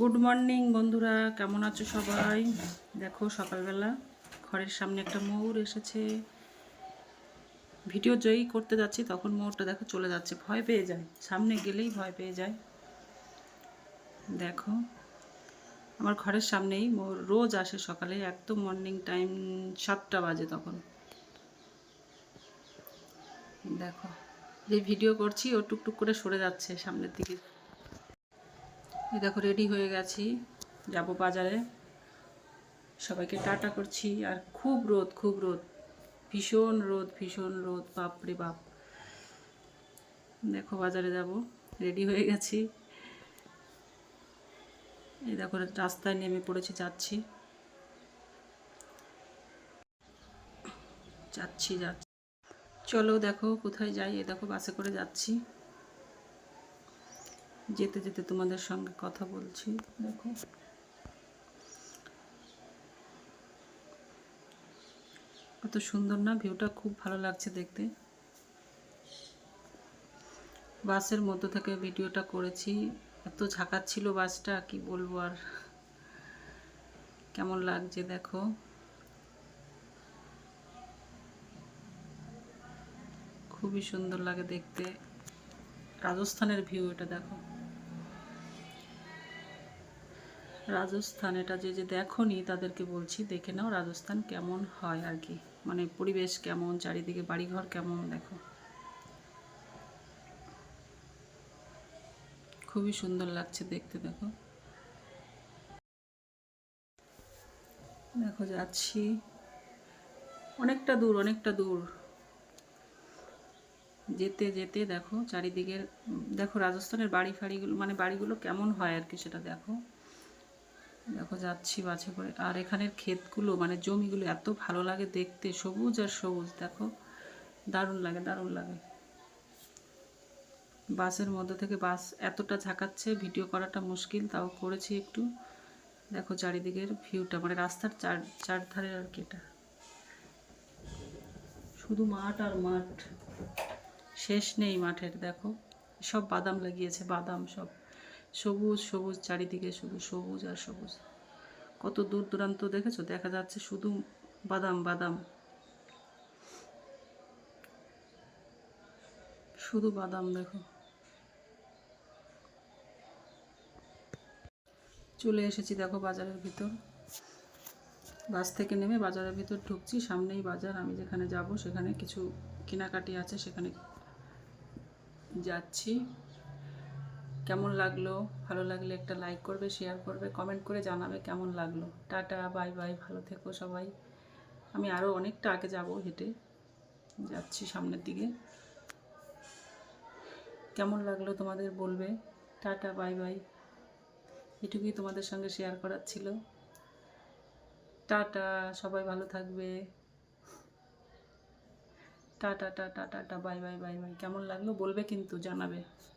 Good morning বন্ধুরা। কেমন আছো সবাই? দেখো, সকালবেলা ঘরের সামনে একটা ময়ূর এসেছে। ভিডিও যেই করতে যাচ্ছি, তখন ময়ূরটা দেখো চলে যাচ্ছে। ভয় পেয়ে যায়। সামনে গেলেই ভয় পেয়ে যায়। দেখো, আমার ঘরের সামনেই ময়ূর রোজ আসে সকালে, একদম মর্নিং টাইম সাতটা বাজে তখন। দেখো, যে ভিডিও করছি, ও টুকটুক করে সরে যাচ্ছে সামনের দিকে। এই দেখো রেডি হয়ে গেছি। যাব বাজারে। সবাইকে টাটা করছি। আর খুব রোদ খুব রোদ। ভীষণ রোদ ভীষণ রোদ। বাপরে বাপ। দেখো, বাজারে যাব। রেডি হয়ে গেছি। এই দেখো, রাস্তায় নেমে পড়েছি, যাচ্ছি। যাচ্ছি যাচ্ছি। চলো দেখো, কোথায় যাই? এ দেখো, বাসে করে যাচ্ছি। যেতে যেতে তোমাদের সঙ্গে কথা বলছি, দেখো। কত সুন্দর না? ভিউটা খুব ভালো লাগছে দেখতে। বাসের মধ্য থেকে ভিডিওটা করেছি। এত ঝাঁকাচ্ছিল বাসটা, কি বলব আর? কেমন লাগছে দেখো। খুবই সুন্দর লাগে দেখতে। রাজস্থানের ভিউ এটা দেখো। রাজস্থান, এটা যে যে দেখোনি, তাদেরকে বলছি, দেখে নাও রাজস্থান কেমন হয় আর কি। মানে পরিবেশ কেমন, চারিদিকে বাড়িঘর কেমন, দেখো। খুবই সুন্দর লাগছে দেখতে, দেখো। দেখো, যাচ্ছি। অনেকটা দূর অনেকটা দূর। যেতে যেতে, দেখো চারিদিকে দেখো, রাজস্থানের বাড়ি ফাড়িগুলো মানে বাড়িগুলো কেমন হয় আর কি সেটা দেখো। দেখো, যাচ্ছি বাছে করে। আর এখানের ক্ষেতগুলো মানে জমিগুলো এত ভালো লাগে দেখতে, সবুজ আর সবুজ, দেখো। দারুণ লাগে দারুণ লাগে। বাসের মধ্যে থেকে বাস এতটা ঝাঁকাচ্ছে, ভিডিও করাটা মুশকিল, তাও করেছি একটু। দেখো, চারিদিকের ভিউটা মানে রাস্তার চার, চারধারে আর কি এটা। শুধু মাঠ আর মাঠ। শেষ নেই মাঠের, দেখো। সব বাদাম লাগিয়েছে, বাদাম সব। সবুজ সবুজ, চারিদিকে শুধু সবুজ আর সবুজ। কত দূর দূরান্ত দেখেছ? দেখা যাচ্ছে শুধু বাদাম বাদাম। শুধু বাদাম, দেখো। চলে এসেছি দেখো বাজারের ভিতর। বাস থেকে নেমে বাজারের ভিতর ঢুকছি। সামনেই বাজার। আমি যেখানে যাব সেখানে কিছু কেনাকাটি আছে, সেখানে যাচ্ছি। কেমন লাগল? ভালো লাগলে একটা লাইক করবে শেয়ার করবে কমেন্ট করে জানাবে কেমন লাগল। টাটা বাই বাই ভালো থেকো সবাই। আমি আরও অনেকটা আগে যাব হেঁটে। যাচ্ছি সামনের দিকে। কেমন লাগল তোমাদের বলবে? টাটা বাই বাই এটুকুই তোমাদের সঙ্গে শেয়ার করার ছিল। টাটা, সবাই ভালো থাকবে। Tata tata tata bye bye bye bye কেমন লাগল বলবে কিন্তু জানাবে।